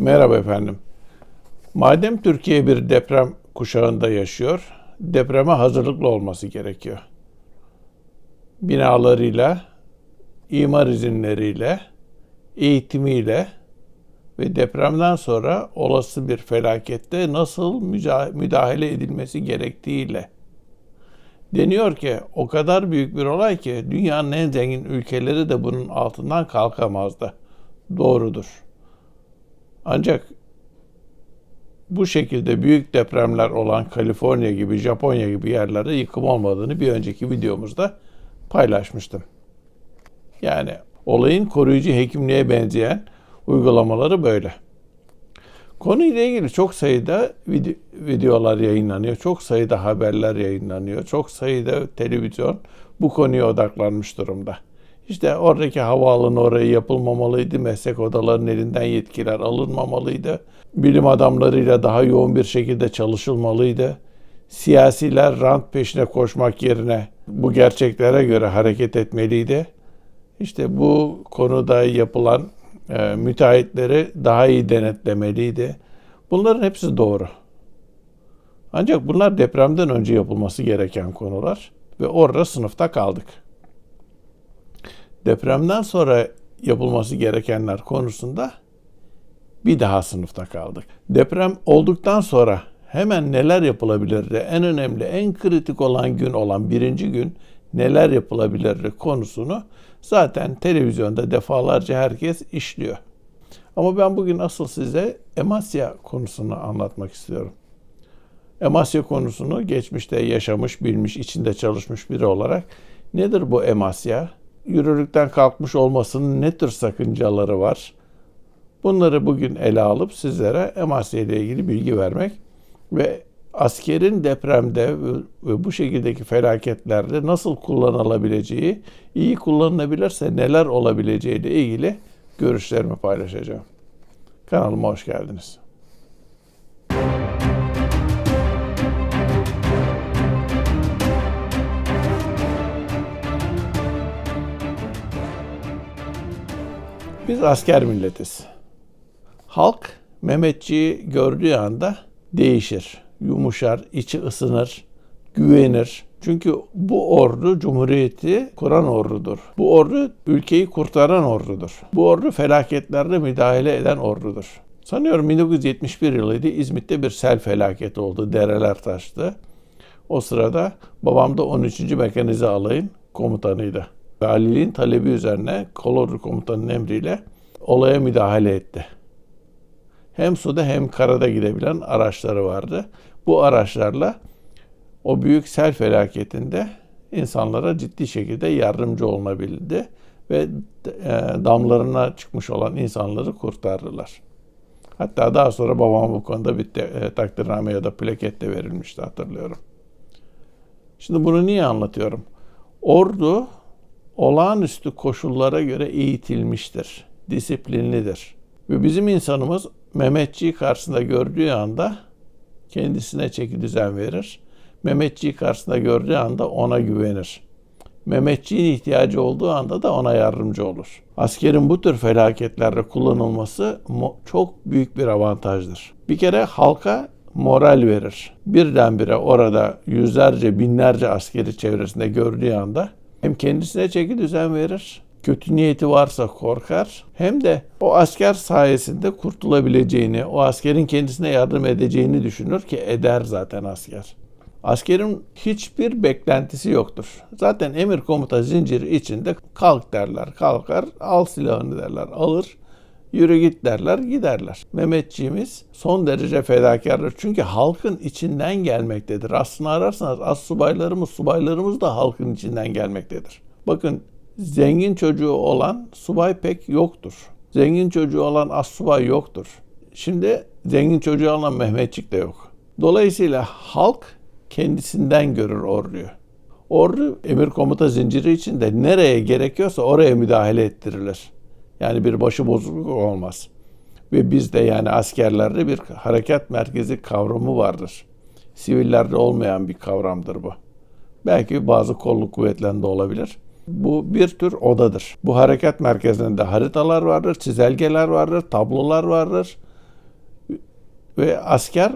Merhaba efendim. Madem Türkiye bir deprem kuşağında yaşıyor, depreme hazırlıklı olması gerekiyor. Binalarıyla, imar izinleriyle, eğitimiyle ve depremden sonra olası bir felakette nasıl müdahale edilmesi gerektiğiyle. Deniyor ki o kadar büyük bir olay ki dünyanın en zengin ülkeleri de bunun altından kalkamazdı. Doğrudur. Ancak bu şekilde büyük depremler olan Kaliforniya gibi, Japonya gibi yerlerde yıkım olmadığını bir önceki videomuzda paylaşmıştım. Yani olayın koruyucu hekimliğe benzeyen uygulamaları böyle. Konuyla ilgili çok sayıda vide- videolar yayınlanıyor, çok sayıda haberler yayınlanıyor, çok sayıda televizyon bu konuya odaklanmış durumda. İşte oradaki havaalanı oraya yapılmamalıydı, meslek odalarının elinden yetkiler alınmamalıydı, bilim adamlarıyla daha yoğun bir şekilde çalışılmalıydı. Siyasiler rant peşine koşmak yerine bu gerçeklere göre hareket etmeliydi. İşte bu konuda yapılan e, müteahhitleri daha iyi denetlemeliydi. Bunların hepsi doğru. Ancak bunlar depremden önce yapılması gereken konular ve orada sınıfta kaldık. Depremden sonra yapılması gerekenler konusunda bir daha sınıfta kaldık. Deprem olduktan sonra hemen neler yapılabilirdi? En önemli, en kritik olan gün olan birinci gün neler yapılabilirdi konusunu zaten televizyonda defalarca herkes işliyor. Ama ben bugün asıl size Emasya konusunu anlatmak istiyorum. Emasya konusunu geçmişte yaşamış, bilmiş, içinde çalışmış biri olarak nedir bu Emasya? Yürürlükten kalkmış olmasının ne tür sakıncaları var? Bunları bugün ele alıp sizlere Emasya ile ilgili bilgi vermek ve askerin depremde ve bu şekildeki felaketlerde nasıl kullanılabileceği, iyi kullanılabilirse neler olabileceği ile ilgili görüşlerimi paylaşacağım. Kanalıma hoş geldiniz. Biz asker milletiz. Halk Mehmetçiği gördüğü anda değişir, yumuşar, içi ısınır, güvenir. Çünkü bu ordu Cumhuriyeti kuran ordudur. Bu ordu ülkeyi kurtaran ordudur. Bu ordu felaketlerde müdahale eden ordudur. Sanıyorum 1971 yılıydı İzmit'te bir sel felaketi oldu. Dereler taştı. O sırada babam da 13. Mekanize Alayın komutanıydı. Valiliğin talebi üzerine kolordu komutanının emriyle olaya müdahale etti. Hem suda hem karada gidebilen araçları vardı. Bu araçlarla o büyük sel felaketinde insanlara ciddi şekilde yardımcı olunabildi ve e, damlarına çıkmış olan insanları kurtardılar. Hatta daha sonra babama bu konuda bir e, takdirname ya da plaket de verilmişti hatırlıyorum. Şimdi bunu niye anlatıyorum? Ordu olağanüstü koşullara göre eğitilmiştir, disiplinlidir. Ve bizim insanımız Mehmetçiği karşısında gördüğü anda kendisine çeki düzen verir. Mehmetçiği karşısında gördüğü anda ona güvenir. Mehmetçiğin ihtiyacı olduğu anda da ona yardımcı olur. Askerin bu tür felaketlerde kullanılması çok büyük bir avantajdır. Bir kere halka moral verir. Birdenbire orada yüzlerce, binlerce askeri çevresinde gördüğü anda hem kendisine çeki düzen verir, kötü niyeti varsa korkar, hem de o asker sayesinde kurtulabileceğini, o askerin kendisine yardım edeceğini düşünür ki eder zaten asker. Askerin hiçbir beklentisi yoktur. Zaten emir komuta zinciri içinde kalk derler, kalkar, al silahını derler, alır, yürü git derler, giderler. Mehmetçiğimiz son derece fedakardır. Çünkü halkın içinden gelmektedir. Aslına ararsanız az subaylarımız, subaylarımız da halkın içinden gelmektedir. Bakın zengin çocuğu olan subay pek yoktur. Zengin çocuğu olan az subay yoktur. Şimdi zengin çocuğu olan Mehmetçik de yok. Dolayısıyla halk kendisinden görür orduyu. Ordu emir komuta zinciri içinde nereye gerekiyorsa oraya müdahale ettirilir. Yani bir başı bozukluk olmaz. Ve bizde yani askerlerde bir harekat merkezi kavramı vardır. Sivillerde olmayan bir kavramdır bu. Belki bazı kolluk kuvvetlerinde olabilir. Bu bir tür odadır. Bu harekat merkezinde haritalar vardır, çizelgeler vardır, tablolar vardır. Ve asker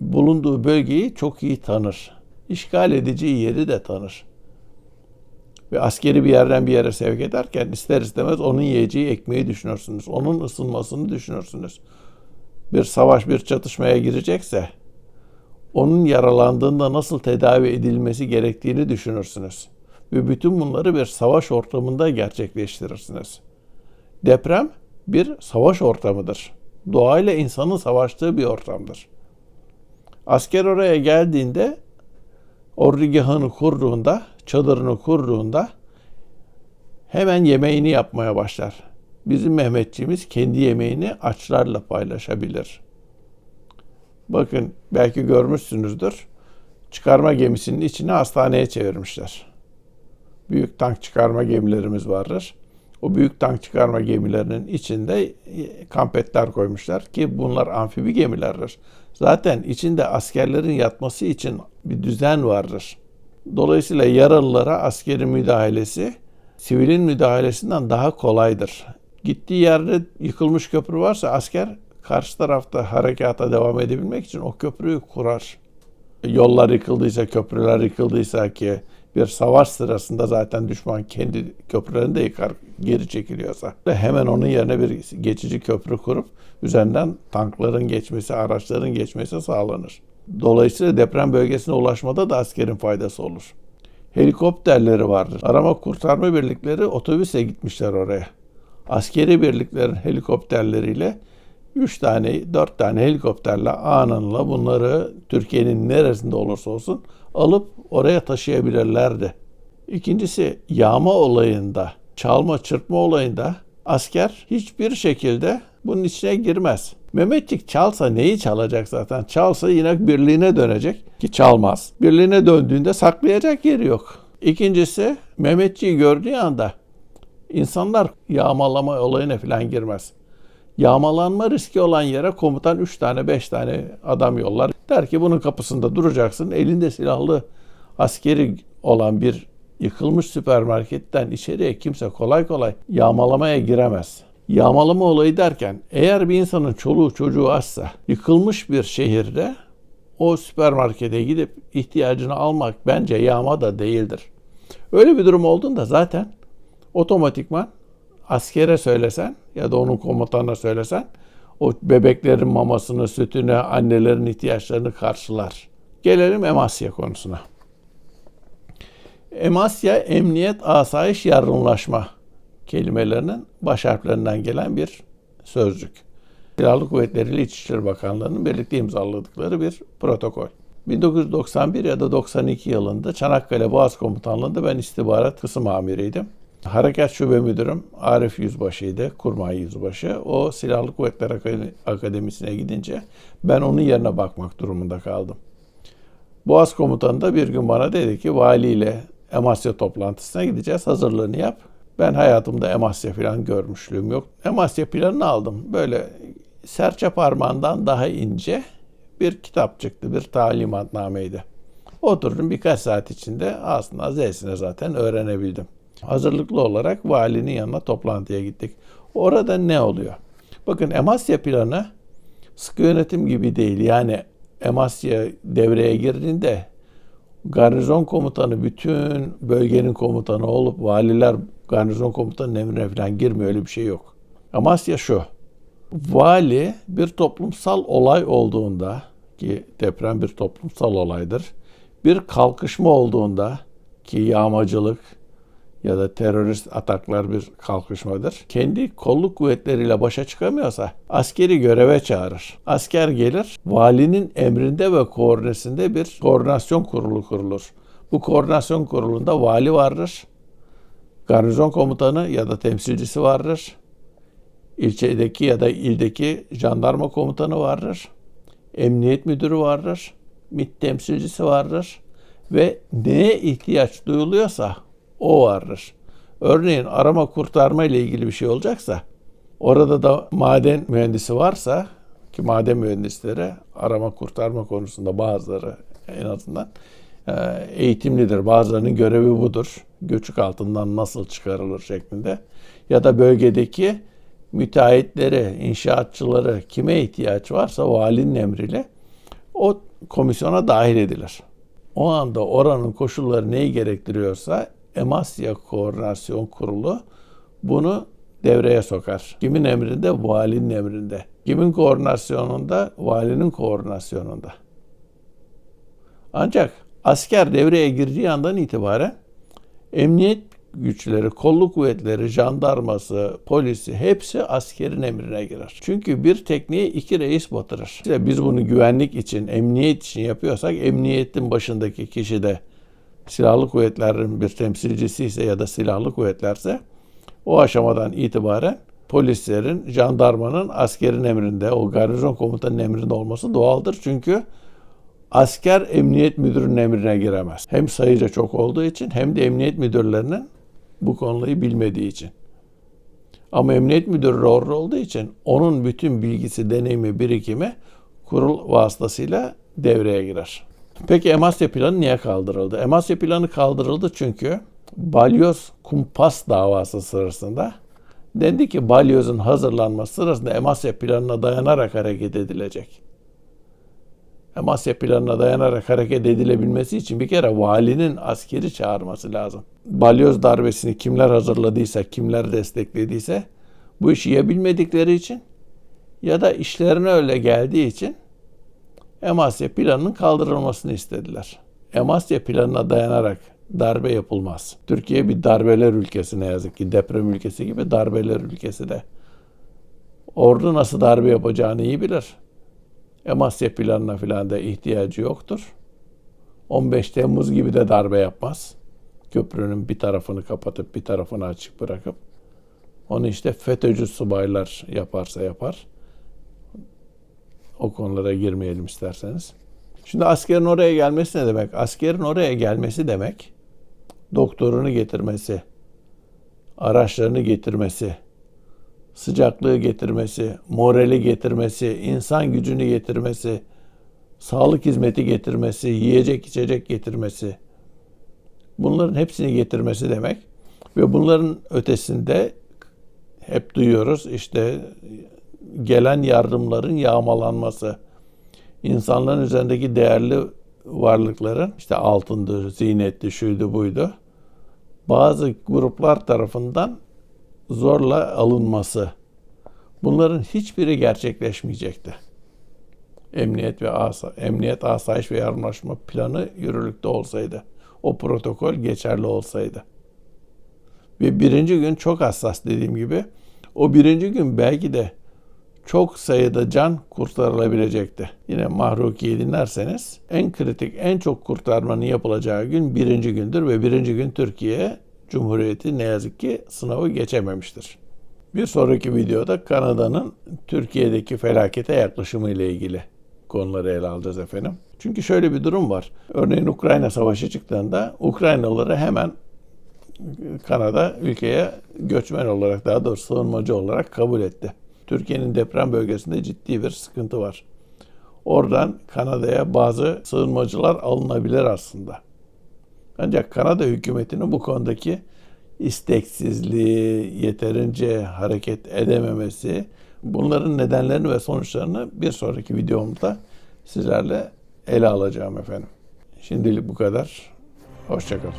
bulunduğu bölgeyi çok iyi tanır. İşgal edeceği yeri de tanır. Ve askeri bir yerden bir yere sevk ederken ister istemez onun yiyeceği ekmeği düşünürsünüz. Onun ısınmasını düşünürsünüz. Bir savaş, bir çatışmaya girecekse onun yaralandığında nasıl tedavi edilmesi gerektiğini düşünürsünüz. Ve bütün bunları bir savaş ortamında gerçekleştirirsiniz. Deprem bir savaş ortamıdır. Doğayla insanın savaştığı bir ortamdır. Asker oraya geldiğinde ordugahını kurduğunda, çadırını kurduğunda hemen yemeğini yapmaya başlar. Bizim Mehmetçiğimiz kendi yemeğini açlarla paylaşabilir. Bakın belki görmüşsünüzdür. Çıkarma gemisinin içine hastaneye çevirmişler. Büyük tank çıkarma gemilerimiz vardır. O büyük tank çıkarma gemilerinin içinde kampetler koymuşlar ki bunlar amfibi gemilerdir. Zaten içinde askerlerin yatması için bir düzen vardır. Dolayısıyla yaralılara askerin müdahalesi sivilin müdahalesinden daha kolaydır. Gittiği yerde yıkılmış köprü varsa asker karşı tarafta harekata devam edebilmek için o köprüyü kurar. Yollar yıkıldıysa, köprüler yıkıldıysa ki bir savaş sırasında zaten düşman kendi köprülerini de yıkar geri çekiliyorsa. Hemen onun yerine bir geçici köprü kurup üzerinden tankların geçmesi, araçların geçmesi sağlanır. Dolayısıyla deprem bölgesine ulaşmada da askerin faydası olur. Helikopterleri vardır. Arama kurtarma birlikleri otobüse gitmişler oraya. Askeri birliklerin helikopterleriyle 3 tane, 4 tane helikopterle anında bunları Türkiye'nin neresinde olursa olsun alıp oraya taşıyabilirlerdi. İkincisi yağma olayında, çalma çırpma olayında asker hiçbir şekilde bunun içine girmez. Mehmetçik çalsa neyi çalacak zaten? Çalsa yine birliğine dönecek ki çalmaz. Birliğine döndüğünde saklayacak yeri yok. İkincisi Mehmetçiği gördüğü anda insanlar yağmalama olayına falan girmez. Yağmalanma riski olan yere komutan 3 tane 5 tane adam yollar. Der ki bunun kapısında duracaksın. Elinde silahlı askeri olan bir yıkılmış süpermarketten içeriye kimse kolay kolay yağmalamaya giremez. Yağmalama olayı derken eğer bir insanın çoluğu çocuğu açsa yıkılmış bir şehirde o süpermarkete gidip ihtiyacını almak bence yağma da değildir. Öyle bir durum olduğunda zaten otomatikman askere söylesen ya da onun komutanına söylesen o bebeklerin mamasını, sütünü, annelerin ihtiyaçlarını karşılar. Gelelim Emasya konusuna. Emasya, emniyet, asayiş, yardımlaşma kelimelerinin baş harflerinden gelen bir sözcük. Silahlı Kuvvetleri ile İçişleri Bakanlığı'nın birlikte imzaladıkları bir protokol. 1991 ya da 92 yılında Çanakkale Boğaz Komutanlığı'nda ben istihbarat kısım amiriydim. Harekat Şube Müdürüm Arif Yüzbaşı'ydı, Kurmay Yüzbaşı. O Silahlı Kuvvetler Akademisi'ne gidince ben onun yerine bakmak durumunda kaldım. Boğaz Komutanı da bir gün bana dedi ki valiyle Emasya toplantısına gideceğiz, hazırlığını yap. Ben hayatımda Emasya falan görmüşlüğüm yok. Emasya planını aldım. Böyle serçe parmağından daha ince bir kitap çıktı, bir talimatnameydi. Oturdum birkaç saat içinde aslında Z'sine zaten öğrenebildim. Hazırlıklı olarak valinin yanına toplantıya gittik. Orada ne oluyor? Bakın Emasya planı sıkı yönetim gibi değil. Yani Emasya devreye girdiğinde garnizon komutanı bütün bölgenin komutanı olup valiler garnizon komutanının emrine falan girmiyor. Öyle bir şey yok. Amasya şu. Vali bir toplumsal olay olduğunda ki deprem bir toplumsal olaydır. Bir kalkışma olduğunda ki yağmacılık ya da terörist ataklar bir kalkışmadır. Kendi kolluk kuvvetleriyle başa çıkamıyorsa askeri göreve çağırır. Asker gelir, valinin emrinde ve koordinasyonunda bir koordinasyon kurulu kurulur. Bu koordinasyon kurulunda vali vardır. Garnizon komutanı ya da temsilcisi vardır. İlçedeki ya da ildeki jandarma komutanı vardır. Emniyet müdürü vardır. MİT temsilcisi vardır. Ve neye ihtiyaç duyuluyorsa o vardır. Örneğin arama kurtarma ile ilgili bir şey olacaksa orada da maden mühendisi varsa ki maden mühendisleri arama kurtarma konusunda bazıları en azından e, eğitimlidir. Bazılarının görevi budur. Göçük altından nasıl çıkarılır şeklinde. Ya da bölgedeki müteahhitleri, inşaatçıları kime ihtiyaç varsa valinin emriyle o komisyona dahil edilir. O anda oranın koşulları neyi gerektiriyorsa Emasya Koordinasyon Kurulu bunu devreye sokar. Kimin emrinde? Valinin emrinde. Kimin koordinasyonunda? Valinin koordinasyonunda. Ancak asker devreye girdiği andan itibaren emniyet güçleri, kolluk kuvvetleri, jandarması, polisi hepsi askerin emrine girer. Çünkü bir tekniğe iki reis batırır. İşte biz bunu güvenlik için, emniyet için yapıyorsak emniyetin başındaki kişi de silahlı kuvvetlerin bir temsilcisi ise ya da silahlı kuvvetlerse o aşamadan itibaren polislerin, jandarmanın askerin emrinde, o garnizon komutanın emrinde olması doğaldır. Çünkü asker emniyet müdürünün emrine giremez. Hem sayıca çok olduğu için hem de emniyet müdürlerinin bu konuyu bilmediği için. Ama emniyet müdürü orada olduğu için onun bütün bilgisi, deneyimi, birikimi kurul vasıtasıyla devreye girer. Peki Emasya planı niye kaldırıldı? Emasya planı kaldırıldı çünkü balyoz kumpas davası sırasında dendi ki balyozun hazırlanması sırasında Emasya planına dayanarak hareket edilecek. Emasya planına dayanarak hareket edilebilmesi için bir kere valinin askeri çağırması lazım. Balyoz darbesini kimler hazırladıysa, kimler desteklediyse bu işi ya için ya da işlerine öyle geldiği için Emasya planının kaldırılmasını istediler. Emasya planına dayanarak darbe yapılmaz. Türkiye bir darbeler ülkesi ne yazık ki deprem ülkesi gibi darbeler ülkesi de. Ordu nasıl darbe yapacağını iyi bilir. Emasya planına falan da ihtiyacı yoktur. 15 Temmuz gibi de darbe yapmaz. Köprünün bir tarafını kapatıp bir tarafını açık bırakıp onu işte FETÖ'cü subaylar yaparsa yapar. O konulara girmeyelim isterseniz. Şimdi askerin oraya gelmesi ne demek? Askerin oraya gelmesi demek doktorunu getirmesi, araçlarını getirmesi, sıcaklığı getirmesi, morali getirmesi, insan gücünü getirmesi, sağlık hizmeti getirmesi, yiyecek içecek getirmesi. Bunların hepsini getirmesi demek. Ve bunların ötesinde hep duyuyoruz işte gelen yardımların yağmalanması, insanların üzerindeki değerli varlıkların işte altındı, ziynetti, şuydu, buydu. Bazı gruplar tarafından zorla alınması. Bunların hiçbiri gerçekleşmeyecekti. Emniyet ve asa, emniyet asayiş ve yardımlaşma planı yürürlükte olsaydı, o protokol geçerli olsaydı. Ve birinci gün çok hassas dediğim gibi, o birinci gün belki de çok sayıda can kurtarılabilecekti. Yine Mahruki'yi dinlerseniz en kritik, en çok kurtarmanın yapılacağı gün birinci gündür ve birinci gün Türkiye Cumhuriyeti ne yazık ki sınavı geçememiştir. Bir sonraki videoda Kanada'nın Türkiye'deki felakete yaklaşımı ile ilgili konuları ele alacağız efendim. Çünkü şöyle bir durum var. Örneğin Ukrayna Savaşı çıktığında Ukraynalıları hemen Kanada ülkeye göçmen olarak daha doğrusu sığınmacı olarak kabul etti. Türkiye'nin deprem bölgesinde ciddi bir sıkıntı var. Oradan Kanada'ya bazı sığınmacılar alınabilir aslında. Ancak Kanada hükümetinin bu konudaki isteksizliği, yeterince hareket edememesi, bunların nedenlerini ve sonuçlarını bir sonraki videomda sizlerle ele alacağım efendim. Şimdilik bu kadar. Hoşçakalın.